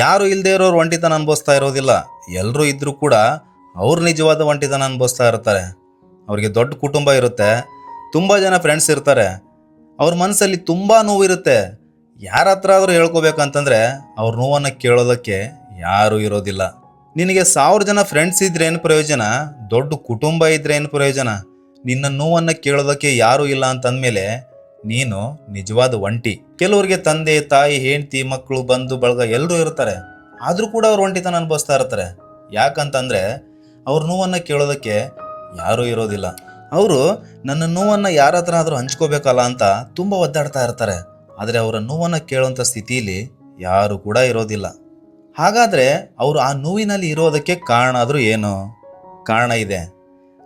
ಯಾರು ಇಲ್ಲದೆ ಇರೋರು ಒಂಟಿತನ ಅನುಭವಿಸ್ತಾ ಇರೋದಿಲ್ಲ. ಎಲ್ಲರೂ ಇದ್ದರೂ ಕೂಡ ಅವ್ರು ನಿಜವಾದ ಒಂಟಿತನ ಅನುಭವಿಸ್ತಾ ಇರ್ತಾರೆ. ಅವ್ರಿಗೆ ದೊಡ್ಡ ಕುಟುಂಬ ಇರುತ್ತೆ. ತುಂಬ ಜನ ಫ್ರೆಂಡ್ಸ್ ಇರ್ತಾರೆ. ಅವ್ರ ಮನಸ್ಸಲ್ಲಿ ತುಂಬ ನೋವಿರುತ್ತೆ. ಯಾರ ಹತ್ರ ಆದರೂ ಹೇಳ್ಕೋಬೇಕಂತಂದರೆ ಅವ್ರ ನೋವನ್ನು ಕೇಳೋದಕ್ಕೆ ಯಾರೂ ಇರೋದಿಲ್ಲ. ನಿನಗೆ ಸಾವಿರ ಜನ ಫ್ರೆಂಡ್ಸ್ ಇದ್ರೆ ಏನು ಪ್ರಯೋಜನ? ದೊಡ್ಡ ಕುಟುಂಬ ಇದ್ರೆ ಏನು ಪ್ರಯೋಜನ? ನಿನ್ನ ನೋವನ್ನು ಕೇಳೋದಕ್ಕೆ ಯಾರೂ ಇಲ್ಲ ಅಂತಂದಮೇಲೆ ನೀನು ನಿಜವಾದ ಒಂಟಿ. ಕೆಲವರಿಗೆ ತಂದೆ, ತಾಯಿ, ಹೆಂಡತಿ, ಮಕ್ಕಳು, ಬಂಧು, ಬಳಗ ಎಲ್ಲರೂ ಇರ್ತಾರೆ. ಆದರೂ ಕೂಡ ಅವ್ರು ಒಂಟಿತನ ಅನುಭವಿಸ್ತಾ ಇರ್ತಾರೆ. ಯಾಕಂತಂದ್ರೆ ಅವ್ರ ನೋವನ್ನು ಕೇಳೋದಕ್ಕೆ ಯಾರೂ ಇರೋದಿಲ್ಲ. ಅವರು ನನ್ನ ನೋವನ್ನು ಯಾರ ಹತ್ರ ಆದರೂ ಹಂಚ್ಕೋಬೇಕಲ್ಲ ಅಂತ ತುಂಬ ಒದ್ದಾಡ್ತಾ ಇರ್ತಾರೆ. ಆದರೆ ಅವರ ನೋವನ್ನು ಕೇಳುವಂಥ ಸ್ಥಿತಿಯಲ್ಲಿ ಯಾರು ಕೂಡ ಇರೋದಿಲ್ಲ. ಹಾಗಾದರೆ ಅವರು ಆ ನೋವಿನಲ್ಲಿ ಇರೋದಕ್ಕೆ ಕಾರಣ ಆದರೂ ಏನು? ಕಾರಣ ಇದೆ.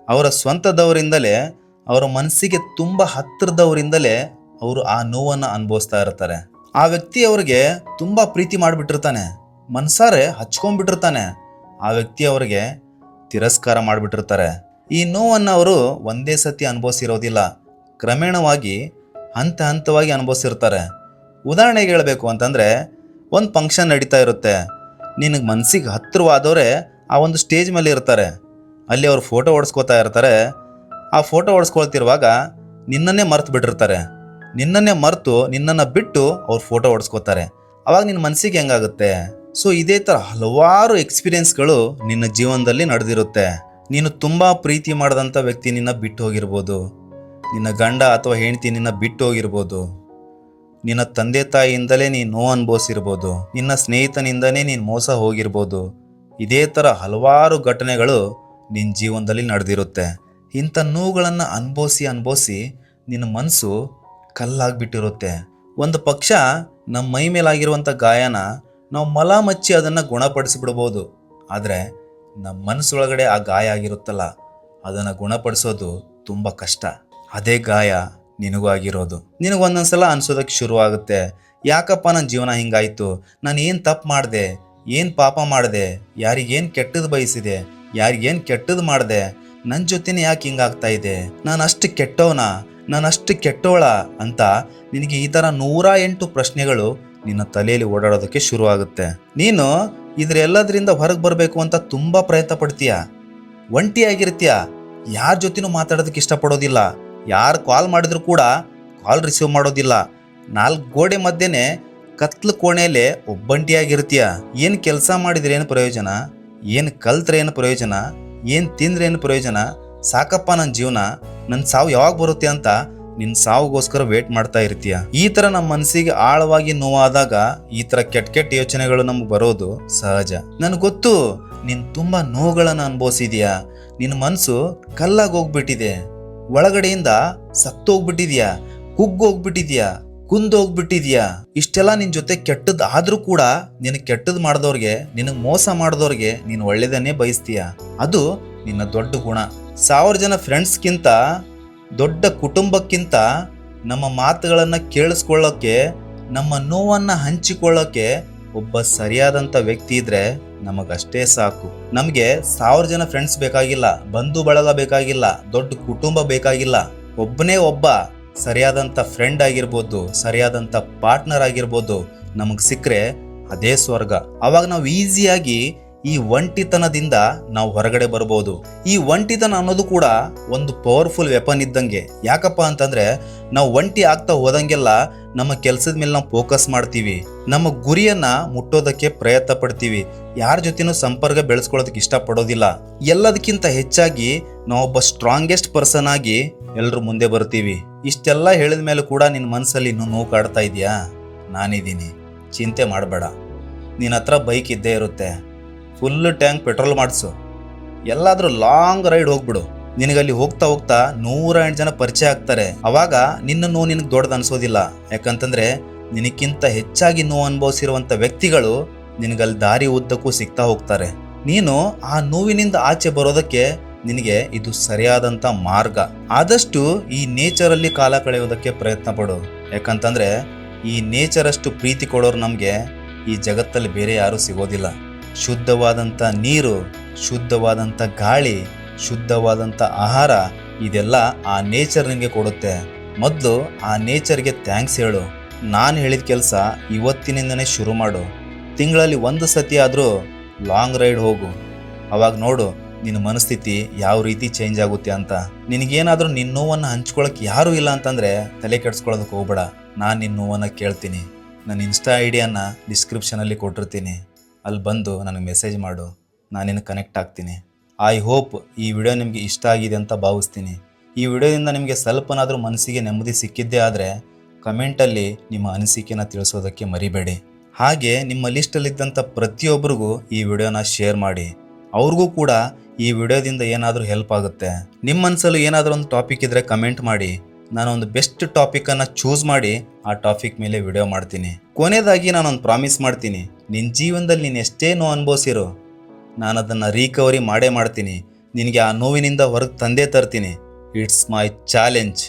ಅವರ ಸ್ವಂತದವರಿಂದಲೇ ಅವರ ಮನಸ್ಸಿಗೆ ತುಂಬ ಹತ್ತಿರದವರಿಂದಲೇ ಅವರು ಆ ನೋವನ್ನು ಅನುಭವಿಸ್ತಾ ಇರ್ತಾರೆ. ಆ ವ್ಯಕ್ತಿ ಅವರಿಗೆ ತುಂಬ ಪ್ರೀತಿ ಮಾಡಿಬಿಟ್ಟಿರ್ತಾನೆ. ಮನ್ಸಾರೆ ಹಚ್ಕೊಂಡ್ಬಿಟ್ಟಿರ್ತಾನೆ. ಆ ವ್ಯಕ್ತಿ ಅವರಿಗೆ ತಿರಸ್ಕಾರ ಮಾಡಿಬಿಟ್ಟಿರ್ತಾರೆ. ಈ ನೋವನ್ನು ಅವರು ಒಂದೇ ಸತಿ ಅನುಭವಿಸಿರೋದಿಲ್ಲ. ಕ್ರಮೇಣವಾಗಿ ಹಂತ ಹಂತವಾಗಿ ಅನುಭವಿಸಿರ್ತಾರೆ. ಉದಾಹರಣೆಗೆ ಹೇಳಬೇಕು ಅಂತಂದರೆ, ಒಂದು ಫಂಕ್ಷನ್ ನಡೀತಾ ಇರುತ್ತೆ. ನಿನಗೆ ಮನಸ್ಸಿಗೆ ಹತ್ತಿರವಾದವರೇ ಆ ಒಂದು ಸ್ಟೇಜ್ ಮೇಲೆ ಇರ್ತಾರೆ. ಅಲ್ಲಿ ಅವರು ಫೋಟೋ ಓಡಿಸ್ಕೋತಾ ಇರ್ತಾರೆ. ಆ ಫೋಟೋ ಹೊಡ್ಸ್ಕೊಳ್ತಿರುವಾಗ ನಿನ್ನನ್ನೇ ಮರೆತು ಬಿಟ್ಟಿರ್ತಾರೆ. ನಿನ್ನನ್ನೇ ಮರೆತು ನಿನ್ನನ್ನು ಬಿಟ್ಟು ಅವ್ರು ಫೋಟೋ ಹೊಡ್ಸ್ಕೊತಾರೆ. ಅವಾಗ ನಿನ್ನ ಮನಸ್ಸಿಗೆ ಹೆಂಗಾಗುತ್ತೆ? ಸೊ ಇದೇ ಥರ ಹಲವಾರು ಎಕ್ಸ್ಪೀರಿಯೆನ್ಸ್ಗಳು ನಿನ್ನ ಜೀವನದಲ್ಲಿ ನಡೆದಿರುತ್ತೆ. ನೀನು ತುಂಬ ಪ್ರೀತಿ ಮಾಡಿದಂಥ ವ್ಯಕ್ತಿ ನಿನ್ನ ಬಿಟ್ಟು ಹೋಗಿರ್ಬೋದು. ನಿನ್ನ ಗಂಡ ಅಥವಾ ಹೆಂಡತಿ ನಿನ್ನ ಬಿಟ್ಟು ಹೋಗಿರ್ಬೋದು. ನಿನ್ನ ತಂದೆ ತಾಯಿಯಿಂದಲೇ ನೀನು ನೋವು ಅನುಭವಿಸಿರ್ಬೋದು. ನಿನ್ನ ಸ್ನೇಹಿತನಿಂದನೇ ನೀನು ಮೋಸ ಹೋಗಿರ್ಬೋದು. ಇದೇ ಥರ ಹಲವಾರು ಘಟನೆಗಳು ನಿನ್ನ ಜೀವನದಲ್ಲಿ ನಡೆದಿರುತ್ತೆ. ಇಂಥ ನೋವುಗಳನ್ನು ಅನುಭವಿಸಿ ಅನುಭವಿಸಿ ನಿನ್ನ ಮನಸ್ಸು ಕಲ್ಲಾಗ್ಬಿಟ್ಟಿರುತ್ತೆ. ಒಂದು ಪಕ್ಷ ನಮ್ಮ ಮೈ ಮೇಲಾಗಿರುವಂಥ ಗಾಯನ ನಾವು ಮಲ ಮಚ್ಚಿ ಅದನ್ನು ಗುಣಪಡಿಸಿಬಿಡ್ಬೋದು. ಆದರೆ ನಮ್ಮ ಮನಸ್ಸೊಳಗಡೆ ಆ ಗಾಯ ಆಗಿರುತ್ತಲ್ಲ, ಅದನ್ನು ಗುಣಪಡಿಸೋದು ತುಂಬ ಕಷ್ಟ. ಅದೇ ಗಾಯ ನಿನಗೂ ಆಗಿರೋದು. ನಿನಗೆ ಒಂದೊಂದ್ಸಲ ಅನ್ಸೋದಕ್ಕೆ ಶುರುವಾಗುತ್ತೆ. ಯಾಕಪ್ಪ ನನ್ನ ಜೀವನ ಹಿಂಗಾಯಿತು? ನಾನು ಏನು ತಪ್ಪು ಮಾಡಿದೆ? ಏನು ಪಾಪ ಮಾಡಿದೆ? ಯಾರಿಗೇನು ಕೆಟ್ಟದ್ದು ಬಯಸಿದೆ? ಯಾರಿಗೇನು ಕೆಟ್ಟದ್ದು ಮಾಡಿದೆ? ನನ್ನ ಜೊತೆನೇ ಯಾಕೆ ಹಿಂಗಾಗ್ತಾ ಇದೆ? ನಾನು ಅಷ್ಟು ಕೆಟ್ಟವನ? ನಾನು ಅಷ್ಟು ಕೆಟ್ಟವಳ ಅಂತ ನಿನಗೆ ಈ ಥರ ನೂರ ಎಂಟು ಪ್ರಶ್ನೆಗಳು ನಿನ್ನ ತಲೆಯಲ್ಲಿ ಓಡಾಡೋದಕ್ಕೆ ಶುರು ಆಗುತ್ತೆ ನೀನು ಇದ್ರೆಲ್ಲದರಿಂದ ಹೊರಗೆ ಬರಬೇಕು ಅಂತ ತುಂಬ ಪ್ರಯತ್ನ ಪಡ್ತೀಯ? ಒಂಟಿಯಾಗಿರ್ತೀಯ ಯಾರ ಜೊತೆನೂ ಮಾತಾಡೋದಕ್ಕೆ ಇಷ್ಟಪಡೋದಿಲ್ಲ. ಯಾರು ಕಾಲ್ ಮಾಡಿದ್ರು ಕೂಡ ಕಾಲ್ ರಿಸೀವ್ ಮಾಡೋದಿಲ್ಲ. ನಾಲ್ಕು ಗೋಡೆ ಮಧ್ಯೆನೆ ಕತ್ಲು ಕೋಣೆಯಲ್ಲೇ ಒಬ್ಬಂಟಿಯಾಗಿರ್ತೀಯ? ಏನು ಕೆಲಸ ಮಾಡಿದ್ರೆ ಏನು ಪ್ರಯೋಜನ? ಏನು ಕಲ್ತ್ರೆ ಏನು ಪ್ರಯೋಜನ? ಏನು ತಿಂದ್ರೆ ಏನು ಪ್ರಯೋಜನ? ಸಾಕಪ್ಪ ನನ್ನ ಜೀವನ ನನ್ನ ಸಾವು ಯಾವಾಗ ಬರುತ್ತೆ ಅಂತ ನಿನ್ನ ಸಾವಿಗೋಸ್ಕರ ವೇಟ್ ಮಾಡ್ತಾ ಇರ್ತೀಯ. ಈ ಥರ ನಮ್ಮ ಮನಸ್ಸಿಗೆ ಆಳವಾಗಿ ನೋವಾದಾಗ ಈ ಥರ ಕೆಟ್ಟ ಕೆಟ್ಟ ಯೋಚನೆಗಳು ನಮ್ಗೆ ಬರೋದು ಸಹಜ. ನನಗೆ ಗೊತ್ತು, ನೀನು ತುಂಬ ನೋವುಗಳನ್ನು ಅನುಭವಿಸಿದೀಯಾ? ನಿನ್ನ ಮನಸ್ಸು ಕಲ್ಲಾಗಿ ಹೋಗ್ಬಿಟ್ಟಿದೆ. ಒಳಗಡೆಯಿಂದ ಸತ್ತೋಗ್ಬಿಟ್ಟಿದ್ಯಾ? ಕುಗ್ಗೋಗ್ಬಿಟ್ಟಿದ್ಯಾ? ಕುಂದೋಗ್ಬಿಟ್ಟಿದ್ಯಾ? ಇಷ್ಟೆಲ್ಲ ನಿನ್ ಜೊತೆ ಕೆಟ್ಟದ್ ಆದ್ರೂ ಕೂಡ ನಿನಗೆ ಕೆಟ್ಟದ್ ಮಾಡದವ್ರಿಗೆ ನಿನಗೆ ಮೋಸ ಮಾಡಿದವ್ರಿಗೆ ನೀನು ಒಳ್ಳೇದನ್ನೇ ಬಯಸ್ತೀಯ? ಅದು ನಿನ್ನ ದೊಡ್ಡ ಗುಣ. ಸಾವಿರ ಜನ ಫ್ರೆಂಡ್ಸ್ಗಿಂತ, ದೊಡ್ಡ ಕುಟುಂಬಕ್ಕಿಂತ ನಮ್ಮ ಮಾತುಗಳನ್ನು ಕೇಳಿಸ್ಕೊಳ್ಳೋಕೆ, ನಮ್ಮ ನೋವನ್ನು ಹಂಚಿಕೊಳ್ಳೋಕೆ ಒಬ್ಬ ಸರಿಯಾದಂಥ ವ್ಯಕ್ತಿ ಇದ್ರೆ ನಮಗಷ್ಟೇ ಸಾಕು. ನಮಗೆ ಸಾವಿರ ಜನ ಫ್ರೆಂಡ್ಸ್ ಬೇಕಾಗಿಲ್ಲ, ಬಂಧು ಬಳಗ ಬೇಕಾಗಿಲ್ಲ, ದೊಡ್ಡ ಕುಟುಂಬ ಬೇಕಾಗಿಲ್ಲ. ಒಬ್ಬನೇ ಒಬ್ಬ ಸರಿಯಾದಂಥ ಫ್ರೆಂಡ್ ಆಗಿರ್ಬೋದು ಸರಿಯಾದಂಥ ಪಾರ್ಟ್ನರ್ ಆಗಿರ್ಬೋದು ನಮಗೆ ಸಿಕ್ಕರೆ ಅದೇ ಸ್ವರ್ಗ. ಆವಾಗ ನಾವು ಈಸಿಯಾಗಿ ಈ ಒಂಟಿತನದಿಂದ ನಾವು ಹೊರಗಡೆ ಬರ್ಬೋದು. ಈ ಒಂಟಿತನ ಅನ್ನೋದು ಕೂಡ ಒಂದು ಪವರ್ಫುಲ್ ವೆಪನ್ ಇದ್ದಂಗೆ. ಯಾಕಪ್ಪ ಅಂತಂದ್ರೆ ನಾವು ಒಂಟಿ ಆಗ್ತಾ ಹೋದಂಗೆಲ್ಲ ನಮ್ಮ ಕೆಲಸದ ಮೇಲೆ ನಾವು ಫೋಕಸ್ ಮಾಡ್ತೀವಿ. ನಮ್ಮ ಗುರಿಯನ್ನ ಮುಟ್ಟೋದಕ್ಕೆ ಪ್ರಯತ್ನ ಪಡ್ತೀವಿ. ಯಾರ ಜೊತೆನೂ ಸಂಪರ್ಕ ಬೆಳೆಸ್ಕೊಳ್ಳೋದಕ್ಕೆ ಇಷ್ಟಪಡೋದಿಲ್ಲ. ಎಲ್ಲದಕ್ಕಿಂತ ಹೆಚ್ಚಾಗಿ ನಾವೊಬ್ಬ ಸ್ಟ್ರಾಂಗೆಸ್ಟ್ ಪರ್ಸನ್ ಆಗಿ ಎಲ್ಲರೂ ಮುಂದೆ ಬರ್ತೀವಿ. ಇಷ್ಟೆಲ್ಲ ಹೇಳಿದ ಮೇಲೆ ಕೂಡ ನಿನ್ನ ಮನಸ್ಸಲ್ಲಿ ಇನ್ನೂ ನೋವು ಕಾಡ್ತಾ ಇದೆಯಾ? ನಾನಿದ್ದೀನಿ. ಚಿಂತೆ ಮಾಡಬೇಡ. ನಿನ್ನ ಹತ್ರ ಬೈಕ್ ಇದ್ದೇ ಇರುತ್ತೆ. ಫುಲ್ ಟ್ಯಾಂಕ್ ಪೆಟ್ರೋಲ್ ಮಾಡಿಸು. ಎಲ್ಲಾದರೂ ಲಾಂಗ್ ರೈಡ್ ಹೋಗ್ಬಿಡು. ನಿನಗಲ್ಲಿ ಹೋಗ್ತಾ ಹೋಗ್ತಾ ನೂರ ಎಂಟು ಜನ ಪರಿಚಯ ಆಗ್ತಾರೆ. ಅವಾಗ ನಿನ್ನ ನೋವು ನಿನಗೆ ದೊಡ್ಡದು ಅನ್ಸೋದಿಲ್ಲ. ಯಾಕಂತಂದ್ರೆ ನಿನಕ್ಕಿಂತ ಹೆಚ್ಚಾಗಿ ನೋವು ಅನುಭವಿಸಿರುವಂಥ ವ್ಯಕ್ತಿಗಳು ನಿನಗಲ್ಲಿ ದಾರಿ ಉದ್ದಕ್ಕೂ ಸಿಗ್ತಾ ಹೋಗ್ತಾರೆ. ನೀನು ಆ ನೋವಿನಿಂದ ಆಚೆ ಬರೋದಕ್ಕೆ ನಿನಗೆ ಇದು ಸರಿಯಾದಂಥ ಮಾರ್ಗ. ಆದಷ್ಟು ಈ ನೇಚರಲ್ಲಿ ಕಾಲ ಕಳೆಯೋದಕ್ಕೆ ಪ್ರಯತ್ನ ಪಡು. ಯಾಕಂತಂದ್ರೆ ಈ ನೇಚರ್ ಅಷ್ಟು ಪ್ರೀತಿ ಕೊಡೋರು ನಮಗೆ ಈ ಜಗತ್ತಲ್ಲಿ ಬೇರೆ ಯಾರೂ ಸಿಗೋದಿಲ್ಲ. ಶುದ್ಧವಾದಂಥ ನೀರು ಶುದ್ಧವಾದಂಥ ಗಾಳಿ ಶುದ್ಧವಾದಂಥ ಆಹಾರ, ಇದೆಲ್ಲ ಆ ನೇಚರ್ ನಿಮಗೆ ಕೊಡುತ್ತೆ. ಮೊದಲು ಆ ನೇಚರ್ಗೆ ಥ್ಯಾಂಕ್ಸ್ ಹೇಳು. ನಾನು ಹೇಳಿದ ಕೆಲಸ ಇವತ್ತಿನಿಂದನೇ ಶುರು ಮಾಡು. ತಿಂಗಳಲ್ಲಿ ಒಂದು ಸತಿ ಆದರೂ ಲಾಂಗ್ ರೈಡ್ ಹೋಗು. ಅವಾಗ ನೋಡು ನಿನ್ನ ಮನಸ್ಥಿತಿ ಯಾವ ರೀತಿ ಚೇಂಜ್ ಆಗುತ್ತೆ ಅಂತ. ನಿನಗೇನಾದರೂ ನಿನ್ನ ನೋವನ್ನು ಹಂಚ್ಕೊಳಕ್ಕೆ ಯಾರೂ ಇಲ್ಲ ಅಂತಂದರೆ ತಲೆ ಕೆಡ್ಸ್ಕೊಳ್ಳೋದಕ್ಕೆ ಹೋಗ್ಬೇಡ. ನಾನು ನಿನ್ನ ನೋವನ್ನು ಕೇಳ್ತೀನಿ. ನನ್ನ ಇನ್ಸ್ಟಾ ಐಡಿಯನ್ನು ಡಿಯನ್ನು ಡಿಸ್ಕ್ರಿಪ್ಷನಲ್ಲಿ ಕೊಟ್ಟಿರ್ತೀನಿ. ಅಲ್ಲಿ ಬಂದು ನನಗೆ ಮೆಸೇಜ್ ಮಾಡು. ನಾನು ನಿನಗೆ ಕನೆಕ್ಟ್ ಆಗ್ತೀನಿ. ಐ ಹೋಪ್ ಈ ವಿಡಿಯೋ ನಿಮಗೆ ಇಷ್ಟ ಆಗಿದೆ ಅಂತ ಭಾವಿಸ್ತೀನಿ. ಈ ವಿಡಿಯೋದಿಂದ ನಿಮಗೆ ಸ್ವಲ್ಪನಾದರೂ ಮನಸ್ಸಿಗೆ ನೆಮ್ಮದಿ ಸಿಕ್ಕಿದ್ದೇ ಆದರೆ ಕಮೆಂಟಲ್ಲಿ ನಿಮ್ಮ ಅನಿಸಿಕೆನ ತಿಳಿಸೋದಕ್ಕೆ ಮರಿಬೇಡಿ. ಹಾಗೆ ನಿಮ್ಮ ಲಿಸ್ಟಲ್ಲಿದ್ದಂಥ ಪ್ರತಿಯೊಬ್ಬರಿಗೂ ಈ ವಿಡಿಯೋನ ಶೇರ್ ಮಾಡಿ. ಅವ್ರಿಗೂ ಕೂಡ ಈ ವಿಡಿಯೋದಿಂದ ಏನಾದರೂ ಹೆಲ್ಪ್ ಆಗುತ್ತೆ. ನಿಮ್ಮ ಮನಸ್ಸಲ್ಲೂ ಏನಾದರೂ ಒಂದು ಟಾಪಿಕ್ ಇದ್ದರೆ ಕಮೆಂಟ್ ಮಾಡಿ. ನಾನು ಒಂದು ಬೆಸ್ಟ್ ಟಾಪಿಕನ್ನು ಚೂಸ್ ಮಾಡಿ ಆ ಟಾಪಿಕ್ ಮೇಲೆ ವಿಡಿಯೋ ಮಾಡ್ತೀನಿ. ಕೊನೆಯದಾಗಿ ನಾನೊಂದು ಪ್ರಾಮಿಸ್ ಮಾಡ್ತೀನಿ. ನಿನ್ನ ಜೀವನದಲ್ಲಿ ನೀನು ಎಷ್ಟೇ ನೋವು ಅನುಭವಿಸಿರೋ ನಾನು ಅದನ್ನು ರೀಕವರಿ ಮಾಡೇ ಮಾಡ್ತೀನಿ. ನಿನಗೆ ಆ ನೋವಿನಿಂದ ಹೊರಗೆ ತಂದೇ ತರ್ತೀನಿ. It's my challenge